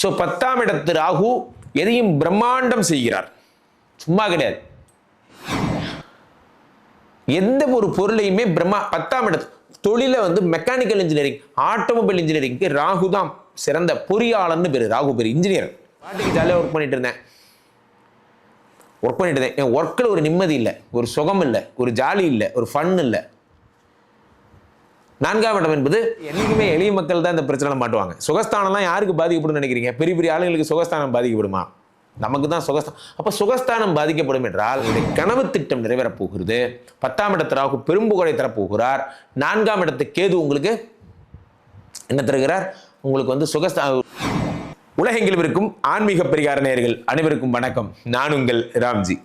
So பத்தாம் இடத்து ராகு எதையும் பிரம்மாண்டம் செய்கிறார். சும்மா கிடையாது. எந்த ஒரு பொருளையுமே பிரம்மா பத்தாம் இடத்து தொழில வந்து மெக்கானிக்கல் இன்ஜினியரிங் ஆட்டோமொபைல் இன்ஜினியரிங்க்கு ராகு தான் சிறந்த பொறியாளர்னு பேர். ராகு பேர் இன்ஜினியர் பாட்டுக்கு ஜாலியாக ஒர்க் பண்ணிட்டு இருந்தேன். ஒர்க் பண்ணிட்டு இருந்தேன். என் ஒர்க்கில் ஒரு நிம்மதி இல்லை ஒரு சுகம் இல்லை ஒரு ஜாலி இல்லை ஒரு ஃபன் இல்லை. நான்காம் இடம் என்பது என்றைக்குமே எளிய மக்கள் தான் இந்த பிரச்சனை மாட்டுவாங்க. சுகஸ்தானம்லாம் யாருக்கு பாதிக்கப்படும் நினைக்கிறீங்க? பெரிய பெரிய ஆளுங்களுக்கு சுகஸ்தானம் பாதிக்கப்படுமா? நமக்கு தான் சுகஸ்தானம் அப்போ சுகஸ்தானம் பாதிக்கப்படும் என்றால் கனவு திட்டம் நிறைவேறப் போகிறது. பத்தாம் இடத்து ராகு பெரும்புகழை தரப்போகிறார் நான்காம் இடத்து கேது உங்களுக்கு என்ன தருகிறார்? உங்களுக்கு வந்து சுகஸ்தா உலகெங்கிலும் இருக்கும் ஆன்மீக பரிகார நேயர்கள் அனைவருக்கும் வணக்கம். நான் உங்கள் ராம்ஜி.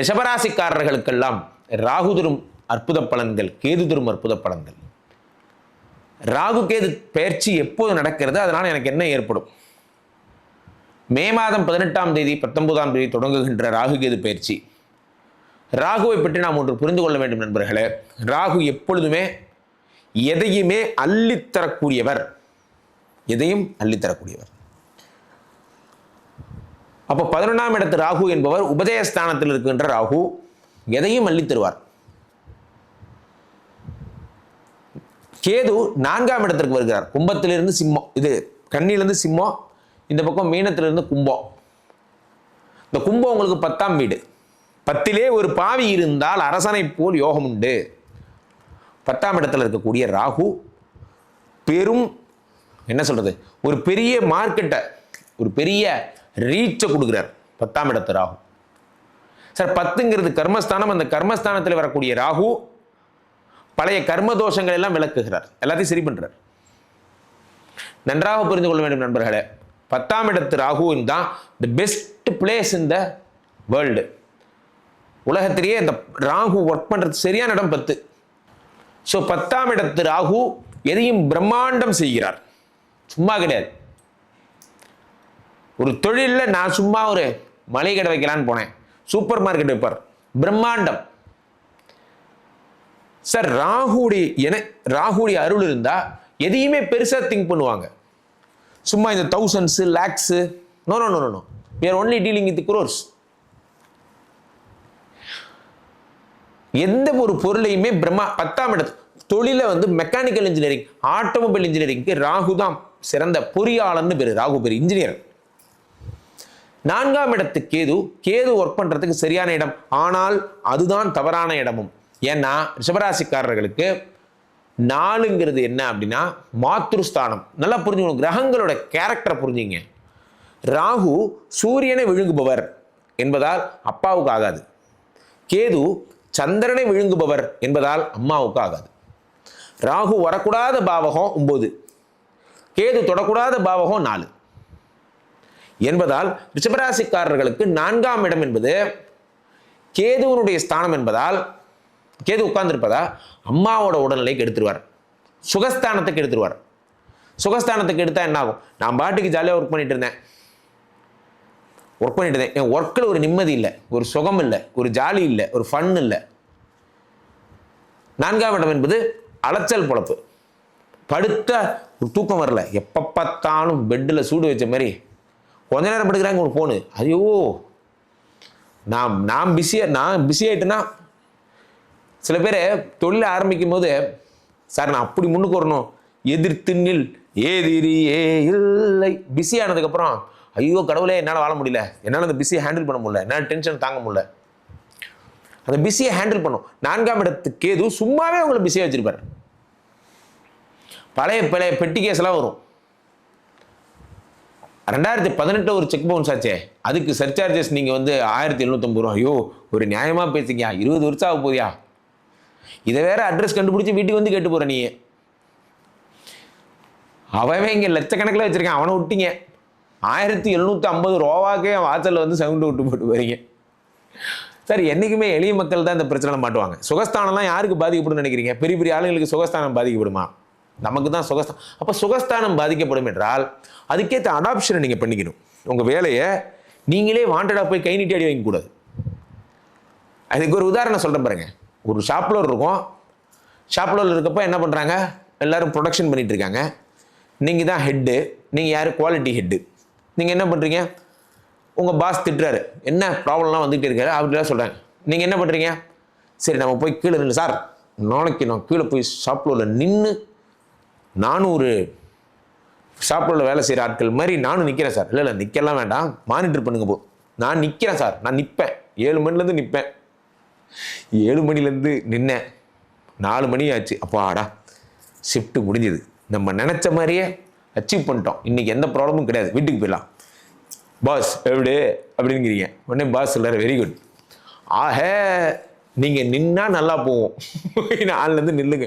ரிஷபராசிக்காரர்களுக்கெல்லாம் ராகுதரும் அற்புத பலன்கள் கேது தரும் அற்புத பலன்கள். ராகு கேது பயிற்சி எப்போது நடக்கிறது? அதனால் எனக்கு என்ன ஏற்படும்? மே மாதம் பதினெட்டாம் தேதி பத்தொன்பதாம் தேதி தொடங்குகின்ற ராகு கேது பயிற்சி. ராகுவை பற்றி நாம் ஒன்று புரிந்து கொள்ள வேண்டும் நண்பர்களே. ராகு எப்பொழுதுமே எதையுமே அள்ளித்தரக்கூடியவர் எதையும் அள்ளித்தரக்கூடியவர் அப்போ பதினொன்றாம் இடத்து ராகு என்பவர் உபதயஸ்தானத்தில் இருக்கின்ற ராகு. எதையும் அள்ளித் கேது நான்காம் இடத்திற்கு வருகிறார். கும்பத்திலிருந்து சிம்மம். இது கண்ணிலிருந்து சிம்மம் இந்த பக்கம் மீனத்திலிருந்து கும்பம். இந்த கும்பம் உங்களுக்கு பத்தாம் வீடு. பத்திலே ஒரு பாவி இருந்தால் அரசனை போல் யோகம் உண்டு. பத்தாம் இடத்துல இருக்கக்கூடிய ராகு பெரும் என்ன சொல்றது? ஒரு பெரிய மார்க்கெட்டை ஒரு பெரிய ரீச்சை கொடுக்குறார். பத்தாம் இடத்து ராகு. சார் பத்துங்கிறது கர்மஸ்தானம். அந்த கர்மஸ்தானத்தில் வரக்கூடிய ராகு பழைய கர்ம தோஷங்கள் எல்லாம் விளக்குகிறார். எல்லாத்தையும் சரி பண்றார். நன்றாக புரிந்து கொள்ள வேண்டும் நண்பர்களே. பத்தாம் இடத்து ராகுவின் தான் the best place in the world உலகத்திலேயே இந்த ராகு ஒர்க் பண்றது சரியான இடம் பத்து. ஸோ பத்தாம் இடத்து ராகு எதையும் பிரம்மாண்டம் செய்கிறார். சும்மா கிடையாது. ஒரு தொழிலில் நான் சும்மா ஒரு மளிகை கடை வைக்கலான்னு போனேன். சூப்பர் மார்க்கெட் வைப்பார். பிரம்மாண்டம். சார் ராகுடைய என ராகுடைய அருள் இருந்தால் எதையுமே பெருசாக திங்க் பண்ணுவாங்க. சும்மா இந்த thousands lakhs no no no no no we are only dealing with crores எந்த ஒரு பொருளையுமே பிரம்மா பத்தாம் இடத்து தொழிலை வந்து மெக்கானிக்கல் இன்ஜினியரிங் ஆட்டோமொபைல் இன்ஜினியரிங்க்கு ராகு தான் சிறந்த பொறியாளர்னு பேர். ராகு பேர் இன்ஜினியர் நான்காம் இடத்து கேது கேது ஒர்க் பண்ணுறதுக்கு சரியான இடம். ஆனால் அதுதான் தவறான இடமும். ஏன்னா ரிஷபராசிக்காரர்களுக்கு நாலுங்கிறது என்ன அப்படின்னா மாத்ருஸ்தானம். நல்லா புரிஞ்சுக்கணும். கிரகங்களோட கேரக்டரை புரிஞ்சுங்க. ராகு சூரியனை விழுங்குபவர் என்பதால் அப்பாவுக்கு ஆகாது. கேது சந்திரனை விழுங்குபவர் என்பதால் அம்மாவுக்கு ஆகாது. ராகு வரக்கூடாத பாவகம் ஒன்பது கேது தொடக்கூடாத பாவகம் நாலு. என்பதால் ரிஷபராசிக்காரர்களுக்கு நான்காம் இடம் என்பது கேதுவனுடைய ஸ்தானம் என்பதால் கேது உட்கார்ந்துருப்பதா? அம்மாவோட உடல்நிலைக்கு எடுத்துருவார் சுகஸ்தானத்துக்கு எடுத்துருவார் சுகஸ்தானத்துக்கு எடுத்தால் என்ன ஆகும் நான் பாட்டுக்கு ஜாலியாக ஒர்க் பண்ணிட்டு இருந்தேன். ஒர்க் பண்ணிட்டு இருந்தேன். என் ஒர்க்கில் ஒரு நிம்மதி இல்லை. ஒரு சுகம் இல்லை. ஒரு ஜாலி இல்லை. ஒரு ஃபன் இல்லை. நான்காம் இடம் என்பது அலைச்சல் பொழப்பு. படுத்த ஒரு தூக்கம் வரல. எப்போ பார்த்தாலும் பெட்டில் சூடு வச்ச மாதிரி. கொஞ்ச நேரம் படுக்கிறாங்க ஒரு ஃபோனு ஐயோ! நான் நான் பிஸியாக நான் பிஸி ஆகிட்டேன்னா சில பேர் தொழில் ஆரம்பிக்கும் போது சார் நான் அப்படி முன்னுக்கு வரணும். எதிர்த்து நில் ஏதிரியே இல்லை. பிஸி ஆனதுக்கப்புறம் ஐயோ கடவுளே என்னால் வாழ முடியல. என்னால் அந்த பிஸியை ஹேண்டில் பண்ண முடியல. என்னால் டென்ஷன் தாங்க முடியல. அந்த பிஸியை ஹேண்டில் பண்ணும். நான்காம் இடத்துக்கு கேது சும்மாவே உங்களை பிஸியாக வச்சுருப்பார். பழைய பழைய பெட்டி கேஸ்லாம் வரும். ரெண்டாயிரத்தி பதினெட்டு ஒரு செக் பவுன்ஸ் ஆச்சே. அதுக்கு சர்சார்ஜஸ் நீங்கள் வந்து ஆயிரத்தி எழுநூத்தம்பது ரூபா ஐயோ ஒரு நியாயமாக பேசிக்கியா இருபது வருஷம் ஆக போதியா இதை வேற அட்ரஸ் கண்டுபிடிச்சி வீட்டுக்கு வந்து கேட்டு போற நீ அவன் இங்கே லட்சக்கணக்கில் வச்சிருக்கான் அவனை விட்டீங்க. ஆயிரத்தி எழுநூற்றி ஐம்பது ரூபாக்கே வாசலில் வந்து சவுண்டு விட்டு போட்டு போறீங்க. சார் என்றைக்குமே எளிய மக்கள் தான் இந்த பிரச்சனை மாட்டுவாங்க. சுகஸ்தானம்லாம் யாருக்கு பாதிக்கப்படும் நினைக்கிறீங்க? பெரிய பெரிய ஆளுங்களுக்கு சுகஸ்தானம் பாதிக்கப்படுமா? நமக்கு தான் சுகஸ்தானம் அப்போ சுகஸ்தானம் பாதிக்கப்படும் என்றால் அதுக்கேற்ற அடாப்ஷனை நீங்கள் பண்ணிக்கணும். உங்கள் வேலையை நீங்களே வாண்டடாக போய் கை நீட்டி அடி வாங்கக்கூடாது. அதுக்கு ஒரு உதாரணம் சொல்கிறேன் பாருங்க. ஒரு ஷாப்லோர் இருக்கும். ஷாப்லோர் இருக்கப்போ என்ன பண்ணுறாங்க எல்லோரும் ப்ரொடக்ஷன் பண்ணிகிட்டு இருக்காங்க. நீங்கள் தான் ஹெட்டு நீங்கள் யார்? குவாலிட்டி ஹெட்டு நீங்கள் என்ன பண்ணுறீங்க உங்கள் பாஸ் திட்டுறாரு. என்ன ப்ராப்ளம்லாம் வந்துகிட்டே இருக்காரு. அப்படிலாம் சொல்கிறாங்க நீங்கள் என்ன பண்ணுறீங்க சரி நம்ம போய் கீழே நின்று சார். நாளைக்கு நான் கீழே போய் ஷாப்லோரில் நின்று நானூறு ஷாப்பில் வேலை செய்கிற ஆட்கள் மாதிரி நானும் நிற்கிறேன் சார். இல்லை இல்லை நிற்கலாம் வேண்டாம். மானிட்டர் பண்ணுங்க போ. நான் நிற்கிறேன் சார். நான் நிற்பேன் ஏழு மணிலேருந்து நிற்பேன் ஏழு மணிலேருந்து நின்னேன் நாலு மணி ஆச்சு. அப்போ ஆடா ஷிஃப்ட்டு முடிஞ்சுது. நம்ம நினச்ச மாதிரியே அச்சீவ் பண்ணிட்டோம். இன்றைக்கி எந்த ப்ராப்ளமும் கிடையாது. வீட்டுக்கு போயிடலாம். பாஸ் எப்படி? அப்படிங்கிறீங்க. உடனே பாஸ் சொல்கிறார் வெரி குட் ஆக நீங்கள் நின்னா நல்லா போவோம் நாலுலேருந்து நில்லுங்க.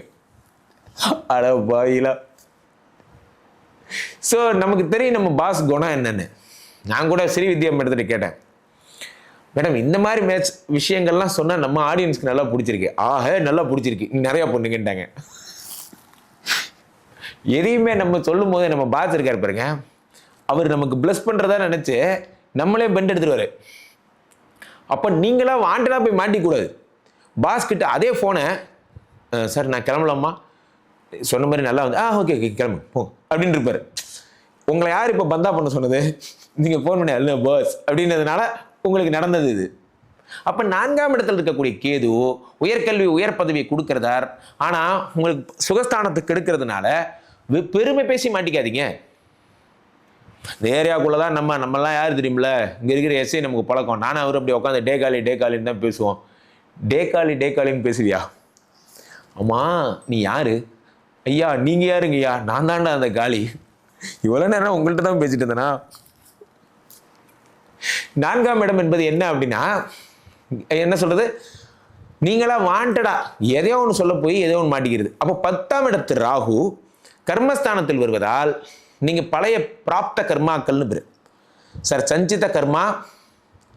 அட பாயிலா ஸோ நமக்கு தெரியும் நம்ம பாஸ் குணம் என்னென்னு. நான் கூட ஸ்ரீ வித்யா மேடத்திட்ட கேட்டேன். மேடம் இந்த மாதிரி மேட்ச் விஷயங்கள்லாம் சொன்னால் நம்ம ஆடியன்ஸ்க்கு நல்லா பிடிச்சிருக்கு. ஆக நல்லா பிடிச்சிருக்கு. நீ நிறையா பொண்ணுங்கன்ட்டாங்க. எதையுமே நம்ம சொல்லும் போது நம்ம பாஸ் இருக்கார் பாருங்க. அவர் நமக்கு ப்ளஸ் பண்ணுறதா நினச்சி நம்மளே பெண்ட் எடுத்துருவார். அப்போ நீங்களாக வாண்டடாக போய் மாட்டிக்கூடாது. பாஸ் கிட்ட அதே ஃபோனை சார் நான் கிளம்பலாமா? சொன்ன மாதிரி நல்லா வந்து ஆ ஓகே ஓகே கிளம்பு போ அப்படின்னு இருப்பார். உங்களை யார் இப்போ பந்தா பண்ண சொன்னது? நீங்கள் ஃபோன் பண்ணி அல்ல பாஸ் அப்படின்றதுனால உங்களுக்கு நடந்தது இது. அப்போ நான்காம் இடத்துல இருக்கக்கூடிய கேது உயர்கல்வி உயர் பதவியை கொடுக்கறதார். ஆனால் உங்களுக்கு சுகஸ்தானத்துக்கு எடுக்கிறதுனால வெ- பெருமை பேசி மாட்டிக்காதீங்க. இந்த ஏரியாக்குள்ளே தான் நம்ம நம்மலாம் யார் தெரியுமில்ல? இங்கே இருக்கிற எஸ்ஐ நமக்கு பழக்கம். நானும் அவர் அப்படி உட்காந்து டே காலி டே காலின்னு தான் பேசுவோம். டே காலி டே காலின்னு பேசுவியா? அம்மா நீ யாரு? ஐயா நீங்க யாருங்கய்யா? நான் தாண்டா அந்த காலி இவ்வளோ நேரம் உங்கள்கிட்ட தான் பேசிட்டு இருந்தேனா? நான்காம் இடம் என்பது என்ன அப்படின்னா என்ன சொல்றது? நீங்களா வாண்டடா எதையோ ஒன்று சொல்ல போய் எதையோ ஒன்று மாட்டிக்கிறது. அப்போ பத்தாம் இடத்து ராகு கர்மஸ்தானத்தில் வருவதால் நீங்கள் பழைய பிராப்த கர்மாக்கள்னு பேர். சார் சஞ்சித கர்மா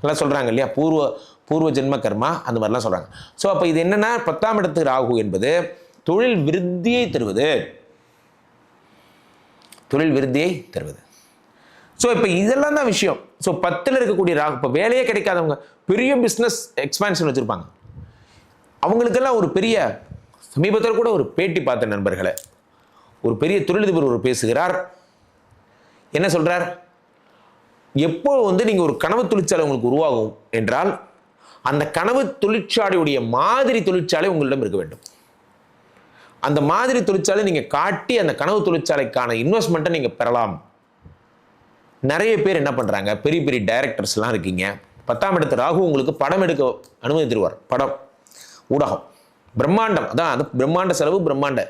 எல்லாம் சொல்கிறாங்க இல்லையா? பூர்வ பூர்வ ஜென்ம கர்மா அந்த மாதிரிலாம் சொல்கிறாங்க ஸோ அப்போ இது என்னன்னா பத்தாம் இடத்து ராகு என்பது தொழில் விருத்தியை தருவது. தொழில் விருத்தியை தருவது. ஸோ இப்போ இதெல்லாம் தான் விஷயம். ஸோ பத்தில் இருக்கக்கூடிய ராகு இப்போ வேலையே கிடைக்காதவங்க பெரிய பிஸ்னஸ் எக்ஸ்பான்ஷன் வச்சுருப்பாங்க. அவங்களுக்கெல்லாம் ஒரு பெரிய சமீபத்தில் கூட ஒரு பேட்டி பார்த்த நண்பர்களை. ஒரு பெரிய தொழிலதிபர் ஒரு பேசுகிறார். என்ன சொல்கிறார் எப்போ வந்து நீங்கள் ஒரு கனவு தொழிற்சாலை உங்களுக்கு உருவாகும் என்றால் அந்த கனவு தொழிற்சாலையுடைய மாதிரி தொழிற்சாலை உங்களிடம் இருக்க வேண்டும். அந்த மாதிரி தொழிற்சாலை நீங்கள் காட்டி அந்த கனவு தொழிற்சாலைக்கான இன்வெஸ்ட்மெண்ட்டை நீங்கள் பெறலாம். நிறைய பேர் என்ன பண்ணுறாங்க பெரிய பெரிய டைரக்டர்ஸ்லாம் இருக்கீங்க. பத்தாம் இடத்து ராகு உங்களுக்கு படம் எடுக்க அனுமதி தருவார். படம் ஊடகம். பிரம்மாண்டம். அதான் அது பிரம்மாண்ட செலவு பிரம்மாண்ட.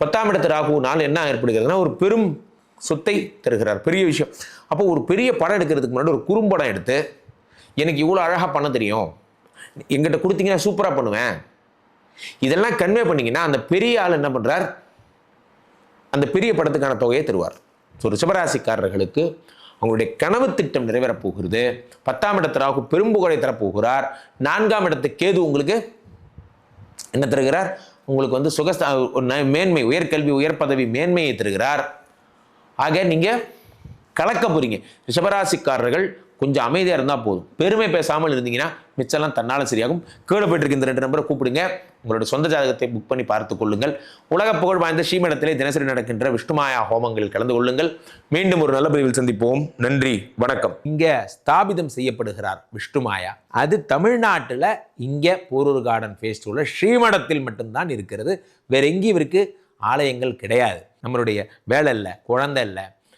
பத்தாம் இடத்து ராகுனால் என்ன ஏற்படுகிறதுனா ஒரு பெரும் சொத்தை தருகிறார். பெரிய விஷயம். அப்போ ஒரு பெரிய படம் எடுக்கிறதுக்கு முன்னாடி ஒரு குறும்படம் எடுத்து எனக்கு இவ்வளோ அழகாக பண்ண தெரியும். எங்கிட்ட கொடுத்தீங்கன்னா சூப்பராக பண்ணுவேன். இதெல்லாம் கன்வே பண்ணிங்கன்னா அந்த பெரிய ஆள் என்ன பண்ணுறார் அந்த பெரிய படத்துக்கான தொகையை தருவார். ஸோ ரிஷபராசிக்காரர்களுக்கு அவங்களுடைய கனவு திட்டம் நிறைவேறப் போகிறது. பத்தாம் இடத்து ராகு பெரும்புகழை தரப்போகிறார் நான்காம் இடத்து கேது உங்களுக்கு என்ன தருகிறார்? உங்களுக்கு வந்து சுகஸ்த மேன்மை உயர்கல்வி உயர் பதவி மேன்மையை தருகிறார். ஆக நீங்கள் கலக்க போகிறீங்க ரிஷபராசிக்காரர்கள் கொஞ்சம் அமைதியாக இருந்தால் போதும். பெருமை பேசாமல் இருந்தீங்கன்னா மிச்சம்லாம் தன்னால் சரியாகும். கீழே போயிட்டு இந்த ரெண்டு நம்பரை கூப்பிடுங்க. உங்களோட சொந்த ஜாதகத்தை புக் பண்ணி பார்த்து கொள்ளுங்கள். உலக புகழ் வாய்ந்த ஸ்ரீமடத்திலே தினசரி நடக்கின்ற விஷ்ணுமாயா ஹோமங்களில் கலந்து கொள்ளுங்கள். மீண்டும் ஒரு நல்ல பதிவில் சந்திப்போம். நன்றி வணக்கம். இங்கே ஸ்தாபிதம் செய்யப்படுகிறார் விஷ்ணுமாயா. அது தமிழ்நாட்டில் இங்கே போரூர் கார்டன் ஃபேஸ்டிவலில் ஸ்ரீமடத்தில் மட்டும்தான் இருக்கிறது. வேற எங்கேயும் இவருக்கு ஆலயங்கள் கிடையாது. நம்மளுடைய வேலை இல்லை குழந்தை இல்லை